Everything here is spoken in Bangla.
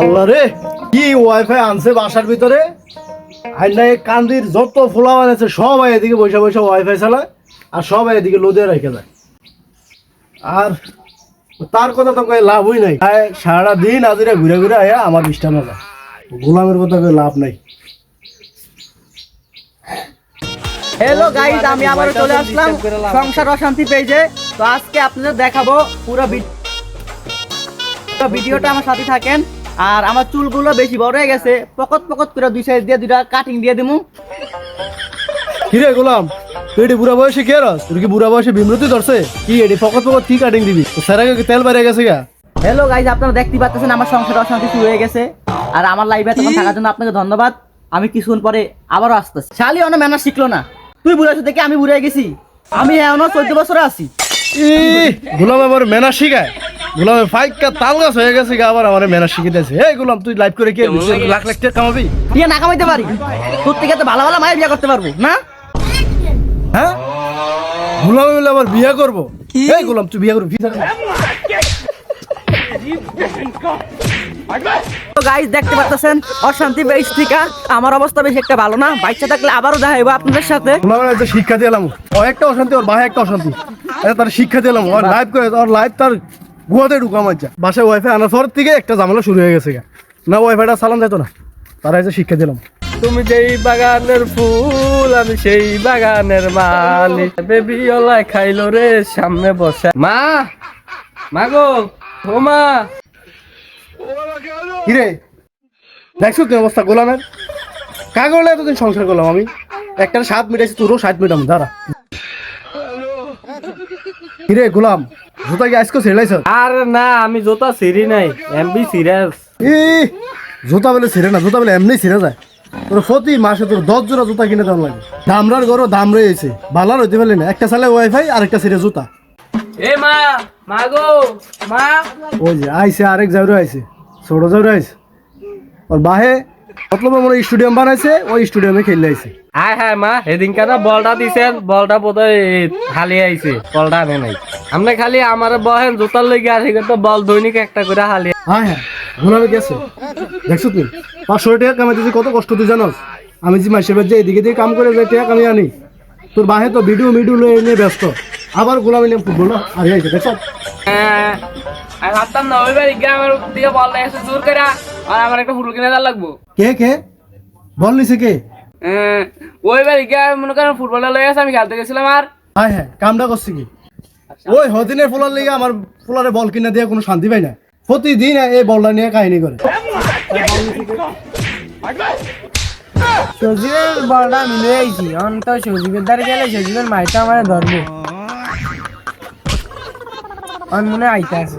আল্লাহ রে, কি ওয়াইফাই আনছে বাসার ভিতরে? এই কান্দির যত ফোলা বানাচ্ছে সবাই এদিকে বসে বসে ওয়াইফাই চালায়, আর সবাই এদিকে লোদে রেখে যায় আর তার কথা তো কই লাভই নাই। সারা দিন আজিরা ঘুরে ঘুরে আয়া আমার ডিস্টার্ব যায় গোলামের কথা কই লাভ নাই। হ্যালো গাইজ আমি আবার চলে আসলাম সংসার অশান্তি পেজে তো আজকে আপনাদের দেখাবো পুরো পুরো ভিডিওটা আমার সাথে থাকেন। আর আমার চুলগুলো বেশি বড় হয়ে গেছে। পকত পকত করে দুই সাইড দিয়ে দুইটা কাটিং দিয়ে দিমু। কিরে গোলাম তুই এটি বুড়া বয়সে কে রস তুই কি বুড়া বয়সে বিমরতি ধরছে? কি এটি ফকত ফকত কি কাটিং দিবি? স্যারাকে কি তেল বেড়ে গেছে গা? হ্যালো গাইজ আপনারা দেখতে পাচ্ছেন আমার সংসার অশান্তি শুরু হয়ে গেছে। আর আমার লাইভে তখন থাকার জন্য আপনাকে ধন্যবাদ। আমি কিছুক্ষণ পরে আবারও আসতেছি। শালি অনেক ম্যানার শিখলো না। তুই বুড়া দেখে আমি বুড়ে গেছি। আমি এখনও চোদ্দ বছরে আছি। গোলাম আমার মেনা শিখায়? গোলামে ফাইকা তাল গাছ হয়ে গেছে গা আবার আমার মেনা শিখিতেছে এই গোলাম তুই লাইভ করে কে লাখ লাখ টাকা কামাবি? বিয়ে না কামাইতে পারি। তোর থেকে তো ভালো ভালো মায়ের বিয়ে করতে পারব না? হ্যাঁ? গোলামে বলে আবার বিয়ে করব? এই গোলাম তুই বিয়ে করবি তো গাইজ দেখতে পাচ্ছেন অশান্তি বেশ থেকে আমার অবস্থা বেশি একটা ভালো না? বাচ্চা থাকলে আবারও দেখা হইব আপনাদের সাথে। শিক্ষা দিলাম ও একটা অশান্তি ওর বাহে একটা অশান্তি। এটা তার শিক্ষা দিলাম ওর লাইভ করে ওর লাইভ তার গুয়াতে ঢুকাম আচ্ছা বাসায় ওয়াইফাই আনার পর থেকে একটা ঝামেলা শুরু হয়ে গেছে গা। না ওয়াইফাইটা চালান যেত না। তারা এসে শিক্ষা দিলাম। তুমি যেই বাগানের ফুল আমি সেই বাগানের মালিক। বেবি ওলাই খাইলো রে সামনে বসে। মা মা গো ও মা। কিরে? দেখছ তুই অবস্থা গোলামের? কাগলে এতদিন সংসার করলাম আমি? একটা সাত মিটাইছি তোরও ষাট মিটাম দাঁড়া। কিরে গোলাম জুতা কি আজকে ছেড়াইছ আর না আমি জোতা সিরি নাই এমবি সিরিয়াস ই জুতা বলে ছিঁড়ে না জুতা বলে এমনি ছিঁড়ে যায়। তোর প্রতি মাসে তোর দশ জোড়া জুতা কিনে দেওয়া লাগে। দামরার গরো দাম রয়েছে বালার হইতে পারলি না একটা চালে ওয়াইফাই আর একটা ছিঁড়ে জুতা। এ মা মা গো মা। ওই যে আইসে আরেক জায়গায় আইসে ছোট জায়গায় আইসে ওর বাহে মতলব আমার স্টেডিয়াম বানাইছে ওই স্টেডিয়ামে খেললে আইছে। হ্যাঁ হ্যাঁ মা সেদিন কেন বলটা দিছেন? বলটা বোধহয় হালি আইছে বলটা আনে নাই। আপনি খালি আমার বহেন জোতার লেগে আসে কিন্তু বল দৈনিক একটা করে হালি হ্যাঁ হ্যাঁ গোলামে গেছে দেখছ তুই পাঁচশো টাকা কামাইতেছি কত কষ্ট তুই জানোস আমি যে মাসের যে এদিকে দিয়ে কাম করে যে টাকা আমি আনি। তোর বাহে তো ভিডিও মিডিও লয়ে নিয়ে ব্যস্ত। আবার গোলামি নিয়ে ফুটবল আর আইছে দেখছ? হ্যাঁ, আমি ভাবতাম না ওই বাড়ি আমার দিকে বল এসে জোর করে আর আমার একটা ফুটবল কিনে দেওয়ার লাগবো। কে কে? বল নিছে কে? ওই বাড়ি গিয়ে মনে করেন ফুটবলটা লয়ে গেছে আমি খেলতে গেছিলাম আর। হ্যাঁ হ্যাঁ কামটা করছে কি? ওই হদিনের ফুলার লেগে আমার ফুলারে বল কিনে দিয়ে কোনো শান্তি পাই না। প্রতিদিন এই বলটা নিয়ে কাহিনী করে। সজীবের বলটা মিলে আইছি। অন্ত সজীবের দ্বারা গেলে সজীবের মাইটা আমার ধরবো। অন মনে আইতা আছে